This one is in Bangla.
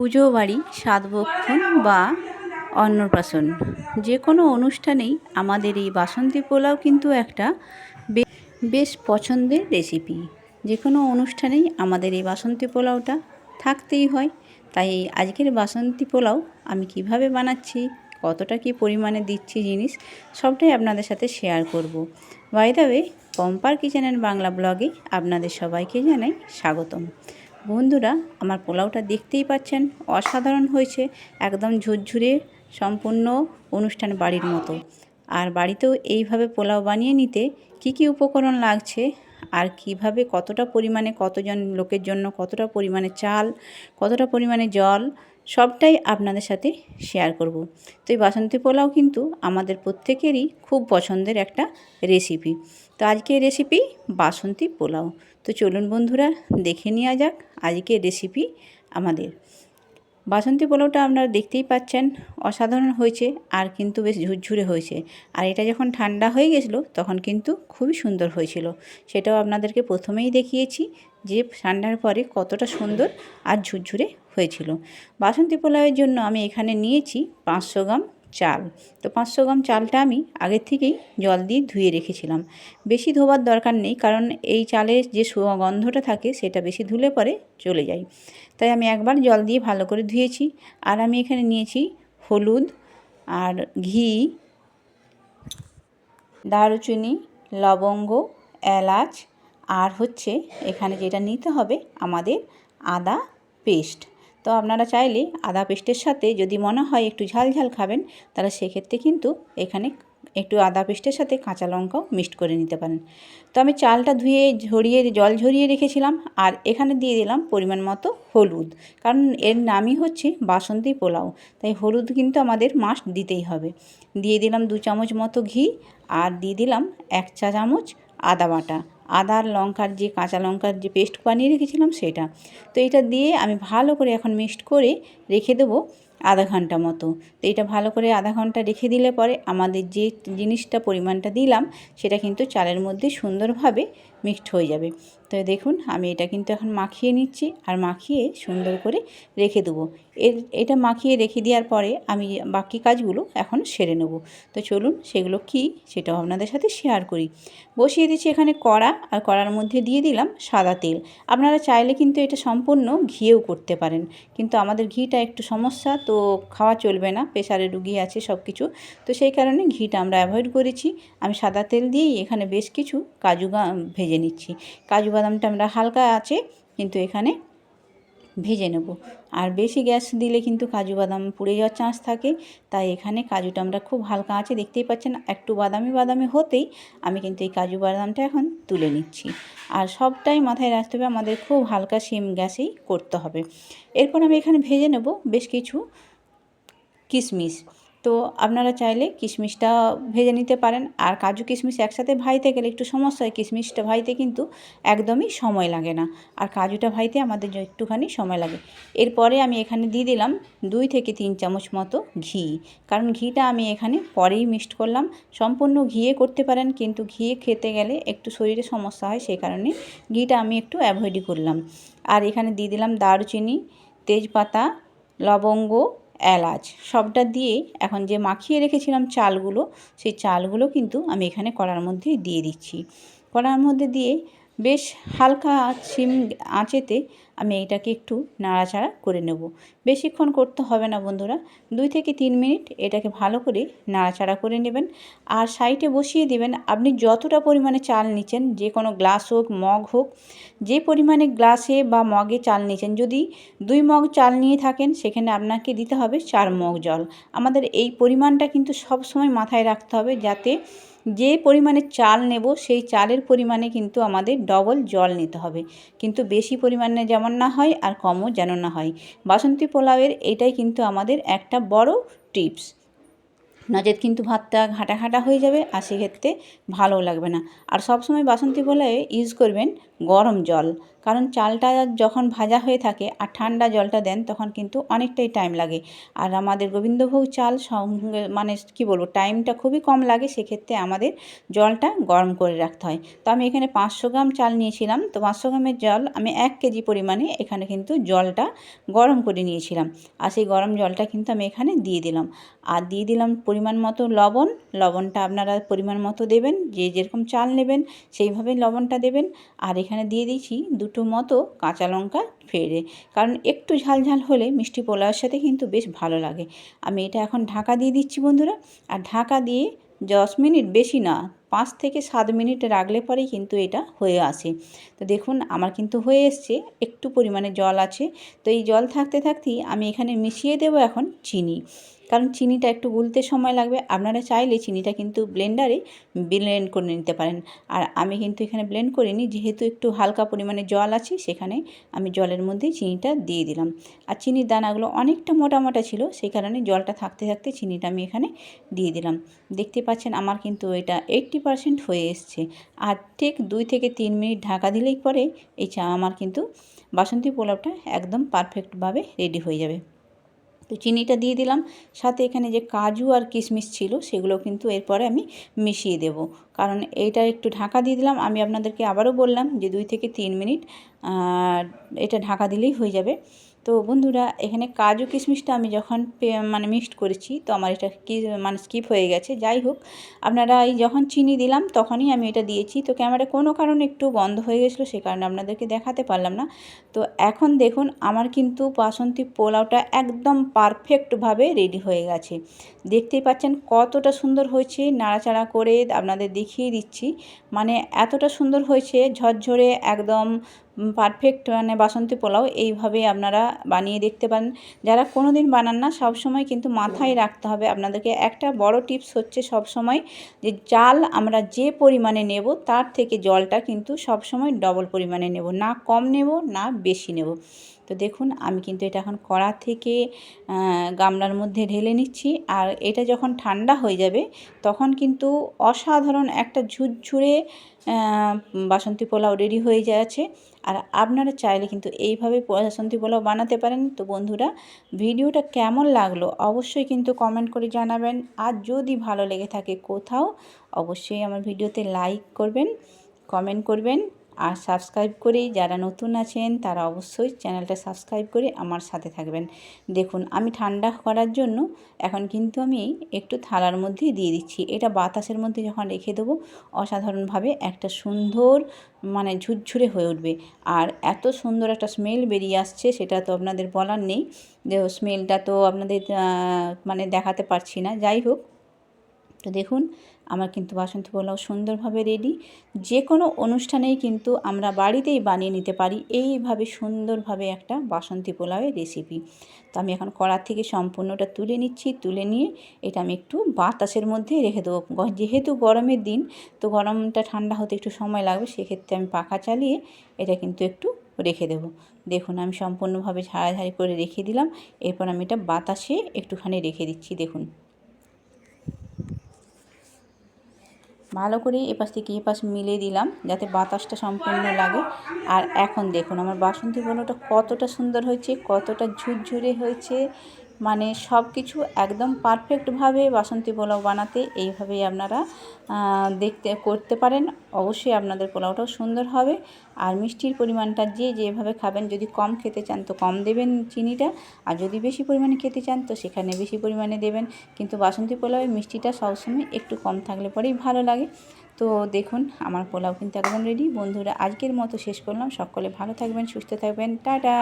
পুজো বাড়ি সাতবক্ষণ বা অন্নপ্রাশন। যে কোনো অনুষ্ঠানেই আমাদের এই বাসন্তী পোলাও কিন্তু একটা বেশ পছন্দের রেসিপি। যে কোনো অনুষ্ঠানেই আমাদের এই বাসন্তী পোলাওটা থাকতেই হয়। তাই এই আজকের বাসন্তী পোলাও আমি কীভাবে বানাচ্ছি, কতটা কি পরিমাণে দিচ্ছি জিনিস, সবটাই আপনাদের সাথে শেয়ার করব। বাই দ্য ওয়ে পম্পার কিচেনের বাংলা ব্লগে আপনাদের সবাইকে জানাই স্বাগতম। বন্ধুরা, আমার পোলাওটা দেখতেই পাচ্ছেন, অসাধারণ হয়েছে, একদম ঝুরঝুরে সম্পূর্ণ অনুষ্ঠান বাড়ির মতো। আর বাড়িতেও এইভাবে পোলাও বানিয়ে নিতে কি কি উপকরণ লাগছে, আর কীভাবে কতটা পরিমাণে কতজন লোকের জন্য কতটা পরিমাণে চাল, কতটা পরিমাণে জল সবটাই আপনাদের সাথে শেয়ার করব। তো এই বাসন্তী পোলাও কিন্তু আমাদের প্রত্যেকেরই খুব পছন্দের একটা রেসিপি তো আজকে রেসিপি বাসন্তী পোলাও। তো চলুন বন্ধুরা, দেখে নেওয়া যাক আজকে রেসিপি আমাদের। বাসন্তী পোলাওটা আপনারা দেখতেই পাচ্ছেন, অসাধারণ হয়েছে আর কিন্তু বেশ ঝুরঝুরে হয়েছে। আর এটা যখন ঠান্ডা হয়ে গেছিল, তখন কিন্তু খুবই সুন্দর হয়েছিল। সেটাও আপনাদেরকে প্রথমেই দেখিয়েছি যে ঠান্ডার পরে কতটা সুন্দর আর ঝুরঝুরে হয়েছিল। বাসন্তী পোলাওয়ের জন্য আমি এখানে নিয়েছি পাঁচশো গ্রাম চাল। তো পাঁচশো গ্রাম চালটা আমি আগের থেকেই জল দিয়ে ধুয়ে রেখেছিলাম। বেশি ধোবার দরকার নেই, কারণ এই চালের যে গন্ধটা থাকে সেটা বেশি ধুলে পরে চলে যায়। তাই আমি একবার জল দিয়ে ভালো করে ধুয়েছি। আর আমি এখানে নিয়েছি হলুদ আর ঘি, দারুচিনি, লবঙ্গ, এলাচ আর হচ্ছে এখানে যেটা নিতে হবে আমাদের আদা পেস্ট। তো আপনারা চাইলে আদা পেস্টের সাথে যদি মনে হয় একটু ঝাল ঝাল খাবেন, তাহলে সেক্ষেত্রে কিন্তু এখানে একটু আদা পেস্টের সাথে কাঁচা লঙ্কাও মিক্সড করে নিতে পারেন। তো আমি চালটা ধুয়ে ঝরিয়ে, জল ঝরিয়ে রেখেছিলাম আর এখানে দিয়ে দিলাম পরিমাণ মতো হলুদ। কারণ এর নামই হচ্ছে বাসন্তী পোলাও, তাই হলুদ কিন্তু আমাদের মাস্ট দিতেই হবে। দিয়ে দিলাম দু চামচ মতো ঘি আর দিয়ে দিলাম এক চা চামচ আদা বাটা। আদা আর লঙ্কার যে কাঁচা লঙ্কার যে পেস্ট বানিয়ে রেখেছিলাম সেটা। তো এটা দিয়ে আমি ভালো করে এখন মিক্সড করে রেখে দেবো। আধা ঘণ্টা মতো। তো এটা ভালো করে আধা ঘণ্টা রেখে দিলে পরে আমাদের যে জিনিসটা পরিমাণটা দিলাম, সেটা কিন্তু চালের মধ্যে সুন্দরভাবে মিক্সড হয়ে যাবে। তো দেখুন, আমি এটা কিন্তু এখন মাখিয়ে নিচ্ছি আর মাখিয়ে সুন্দর করে রেখে দেবো। এর, এটা মাখিয়ে রেখে দেওয়ার পরে আমি বাকি কাজগুলো এখন সেরে নেব। তো চলুন সেগুলো কি, সেটাও আপনাদের সাথে শেয়ার করি। বসিয়ে দিচ্ছি এখানে কড়া আর কড়ার মধ্যে দিয়ে দিলাম সাদা তেল। আপনারা চাইলে কিন্তু এটা সম্পূর্ণ ঘিয়েও করতে পারেন। কিন্তু আমাদের ঘিটা একটু সমস্যা খাওয়া চলবে না প্রেশারে রুগী আছে সব কিছু তো সেই কারণে ঘিটা আমরা অ্যাভয়েড করেছি। আমি সাদা তেল দিয়েই এখানে বেশ কিছু কাজু ভেজে নিচ্ছি। কাজু বাদামটা আমরা হালকা আছে, কিন্তু এখানে ভেজে নেব। আর বেশি গ্যাস দিলে কিন্তু কাজু বাদাম পুড়ে যাওয়ার চান্স থাকে। তাই এখানে কাজুটা আমরা খুব হালকা আছে দেখতেই পাচ্ছেন, একটু বাদামি বাদামি হতেই আমি কিন্তু এই কাজু বাদামটা এখন তুলে নিচ্ছি। আর সবটাই মাথায় রাখতে হবে, আমাদের খুব হালকা সিম গ্যাসেই করতে হবে। এরপর আমি এখানে ভেজে নেব বেশ কিছু কিশমিশ। তো আপনারা চাইলে কিশমিশটা ভেজে নিতে পারেন। আর কাজু কিশমিশ একসাথে ভাইতে গেলে একটু সমস্যা হয়, কিশমিশটা ভাইতে কিন্তু একদমই সময় লাগে না। আর কাজুটা ভাইতে আমাদের একটুখানি সময় লাগে। এরপরে আমি এখানে দিয়ে দিলাম দুই থেকে তিন চামচ মতো ঘি। কারণ ঘিটা আমি এখানে পরেই মিক্সড করলাম। সম্পূর্ণ ঘিয়ে করতে পারেন, কিন্তু ঘিয়ে খেতে গেলে একটু শরীরে সমস্যা হয়, সেই কারণে ঘিটা আমি একটু অ্যাভয়েডই করলাম। আর এখানে দিয়ে দিলাম দারুচিনি, তেজপাতা, লবঙ্গ এলাচ সবটা দিয়ে এখন যে মাখিয়ে রেখেছিলাম চালগুলো, সেই চালগুলো কিন্তু আমি এখানে কড়ার মধ্যে দিয়ে দিচ্ছি। কড়ার মধ্যে দিয়ে বেশ হালকা সিম আঁচেতে আমি এইটাকে একটু নাড়াচাড়া করে নেব। বেশিক্ষণ করতে হবে না বন্ধুরা। দুই থেকে তিন মিনিট এটাকে ভালো করে নাড়াচাড়া করে নেবেন। আর সাইডে বসিয়ে দেবেন, আপনি যতটা পরিমাণে চাল নিচ্ছেন, যে কোনো গ্লাস হোক, মগ হোক, যে পরিমাণে গ্লাসে বা মগে চাল নিচ্ছেন, যদি দুই মগ চাল নিয়ে থাকেন, সেখানে আপনাকে দিতে হবে চার মগ জল। আমাদের এই পরিমাণটা কিন্তু সব সময় মাথায় রাখতে হবে, যাতে যে পরিমাণে চাল নেব, সেই চালের পরিমাণে কিন্তু আমাদের ডবল জল নিতে হবে। কিন্তু বেশি পরিমাণে যেমন না হয় আর কমও যেন না হয়। বাসন্তী পোলাওয়ের এটাই কিন্তু আমাদের একটা বড় টিপস। নজর কিন্তু ভাতটা ঘাটা ঘাটা হয়ে যাবে আর সেক্ষেত্রে ভালো লাগবে না। আর সবসময় বাসন্তী পোলাওয়ে ইউজ করবেন গরম জল। কারণ চালটা যখন ভাজা হয়ে থাকে আর ঠান্ডা জলটা দেন, তখন কিন্তু অনেকটাই টাইম লাগে। আর আমাদের গোবিন্দভোগ চাল মানে কি বলব টাইমটা খুবই কম লাগে, সেক্ষেত্রে আমাদের জলটা গরম করে রাখতে হয়। তো আমি এখানে পাঁচশো গ্রাম চাল নিয়েছিলাম। তো পাঁচশো গ্রামের জল আমি এক কেজি পরিমাণে এখানে কিন্তু জলটা গরম করে নিয়েছিলাম। আর সেই গরম জলটা কিন্তু আমি এখানে দিয়ে দিলাম। আর দিয়ে দিলাম পরিমাণ মতো লবণ। লবণটা আপনারা পরিমাণ মতো দেবেন। যে যেরকম চাল নেবেন সেইভাবে লবণটা দেবেন। আর এখানে দিয়ে দিয়েছি দুটো মতো কাঁচা লঙ্কা ফেড়ে কারণ একটু ঝাল ঝাল হলে মিষ্টি পোলাওয়ের সাথে কিন্তু বেশ ভালো লাগে। আমি এটা এখন ঢাকা দিয়ে দিচ্ছি বন্ধুরা। আর ঢাকা দিয়ে দশ মিনিট, বেশি না, পাঁচ থেকে সাত মিনিট রাখলে পরেই কিন্তু এটা হয়ে আসে। তো দেখুন, আমার কিন্তু হয়ে এসছে, একটু পরিমাণে জল আছে। তো এই জল থাকতে থাকতেই আমি এখানে মিশিয়ে দেবো এখন চিনি। কারণ চিনিটা একটু গুলতে সময় লাগবে। আপনারা চাইলে চিনিটা কিন্তু ব্লেন্ডারে ব্লেন্ড করে নিতে পারেন। আর আমি কিন্তু এখানে ব্লেন্ড করিনি, যেহেতু একটু হালকা পরিমাণে জল আছে, সেখানে আমি জলের মধ্যে চিনিটা দিয়ে দিলাম। আর চিনির দানাগুলো অনেকটা মোটা মোটা ছিল, সেই কারণে জলটা থাকতে থাকতে চিনিটা আমি এখানে দিয়ে দিলাম। দেখতে পাচ্ছেন আমার কিন্তু এটা এইট্টি পারসেন্ট হয়ে এসছে। আর ঠিক দুই থেকে তিন মিনিট ঢাকা দিলেই পরে এই চা আমার কিন্তু বাসন্তী পোলাওটা একদম পারফেক্টভাবে রেডি হয়ে যাবে। তো চিনিটা দিয়ে দিলাম। সাথে এখানে যে কাজু আর কিশমিশ ছিল সেগুলো কিন্তু এরপরে আমি মিশিয়ে দেব। কারণ এটা একটু ঢাকা দিয়ে দিলাম। আমি আপনাদেরকে আবারও বললাম যে দুই থেকে তিন মিনিট এটা ঢাকা দিলেই হয়ে যাবে। তো বন্ধুরা, এখানে কাজু কিশমিশটা আমি যখন মানে মিক্সড করেছি, তো আমার এটা কি মানে স্কিপ হয়ে গেছে। যাই হোক, আপনারা এই যখন চিনি দিলাম, তখনই আমি এটা দিয়েছি। তো ক্যামেরা কোনো কারণে একটু বন্ধ হয়ে গেছিল, সে কারণে আপনাদেরকে দেখাতে পারলাম না। তো এখন দেখুন, আমার কিন্তু বাসন্তী পোলাওটা একদম পারফেক্টভাবে রেডি হয়ে গেছে। দেখতেই পাচ্ছেন কতটা সুন্দর হয়েছে, নাড়াচাড়া করে আপনাদের দেখিয়ে দিচ্ছি। মানে এতটা সুন্দর হয়েছে, ঝরঝরে একদম পারফেক্ট মানে বাসন্তী পোলাও এইভাবে আপনারা বানিয়ে দেখতে পারেন। যারা কোনো দিন বানান না, সবসময় কিন্তু মাথায় রাখতে হবে আপনাদেরকে। একটা বড় টিপস হচ্ছে সবসময় যে জাল আমরা যে পরিমাণে নেব, তার থেকে জলটা কিন্তু সবসময় ডবল পরিমাণে নেব। না কম নেব, না বেশি নেব। তো দেখুন, আমি কিন্তু এটা এখন কড়া থেকে গামলার মধ্যে ঢেলে নিচ্ছি। আর এটা যখন ঠান্ডা হয়ে যাবে, তখন কিন্তু অসাধারণ একটা ঝুরঝুরে বাসন্তী পোলাও রেডি হয়ে যাচ্ছে। আর আপনারা চাইলে কিন্তু এইভাবে বাসন্তী পোলাও বানাতে পারেন। তো বন্ধুরা, ভিডিওটা কেমন লাগল অবশ্যই কিন্তু কমেন্ট করে জানাবেন। আর যদি ভালো লেগে থাকে কোথাও, অবশ্যই আমার ভিডিওতে লাইক করবেন, কমেন্ট করবেন। আর সাবস্ক্রাইব করে যারা নতুন আছেন, তারা অবশ্যই চ্যানেলটা সাবস্ক্রাইব করে আমার সাথে থাকবেন। দেখুন, আমি ঠান্ডা করার জন্য এখন কিন্তু আমি একটু থালার মধ্যে দিয়ে দিচ্ছি। এটা বাতাসের মধ্যে যখন রেখে দেবো, অসাধারণভাবে একটা সুন্দর মানে ঝুরঝুরে হয়ে উঠবে। আর এত সুন্দর একটা স্মেল বেরিয়ে আসছে, সেটা তো আপনাদের বলার নেই। যে স্মেলটা তো আপনাদের মানে দেখাতে পারছি না। যাই হোক, তো দেখুন আমার কিন্তু বাসন্তী পোলাও সুন্দরভাবে রেডি যে কোনো অনুষ্ঠানেই কিন্তু আমরা বাড়িতেই বানিয়ে নিতে পারি এইভাবে সুন্দরভাবে একটা বাসন্তী পোলাওয়ের রেসিপি তো আমি এখন কড়ার থেকে সম্পূর্ণটা তুলে নিচ্ছি, তুলে নিয়ে এটা আমি একটু বাতাসের মধ্যে রেখে দেবো। যেহেতু গরমের দিন, তো গরমটা ঠান্ডা হতে একটু সময় লাগবে, সেক্ষেত্রে আমি পাখা চালিয়ে এটা কিন্তু একটু রেখে দেবো। দেখুন, আমি সম্পূর্ণভাবে ঝাড়াঝাড়ি করে রেখে দিলাম। এরপর আমি এটা বাতাসে একটুখানি রেখে দিচ্ছি, দেখুন। ভালো করে এপাশ থেকে এপাশ মিলে দিলাম, যাতে বাতাসটা সম্পূর্ণ লাগে। আর এখন দেখুন, আমার বাসন্তী পোলাওটা কতটা সুন্দর হয়েছে, কতটা ঝুরঝুরে হয়েছে। মানে সব কিছু একদম পারফেক্টভাবে বাসন্তী পোলাও বানাতে এইভাবেই আপনারা দেখতে, করতে পারেন। অবশ্যই আপনাদের পোলাওটাও সুন্দর হবে। আর মিষ্টির পরিমাণটা যে যেভাবে খাবেন, যদি কম খেতে চান তো কম দেবেন চিনিটা। আর যদি বেশি পরিমাণে খেতে চান তো সেখানে বেশি পরিমাণে দেবেন। কিন্তু বাসন্তী পোলাওয়ে মিষ্টিটা সবসময় একটু কম থাকলে পরেই ভালো লাগে। তো দেখুন, আমার পোলাও কিন্তু একদম রেডি বন্ধুরা, আজকের মতো শেষ করলাম। সকলে ভালো থাকবেন, সুস্থ থাকবেন। টাটা!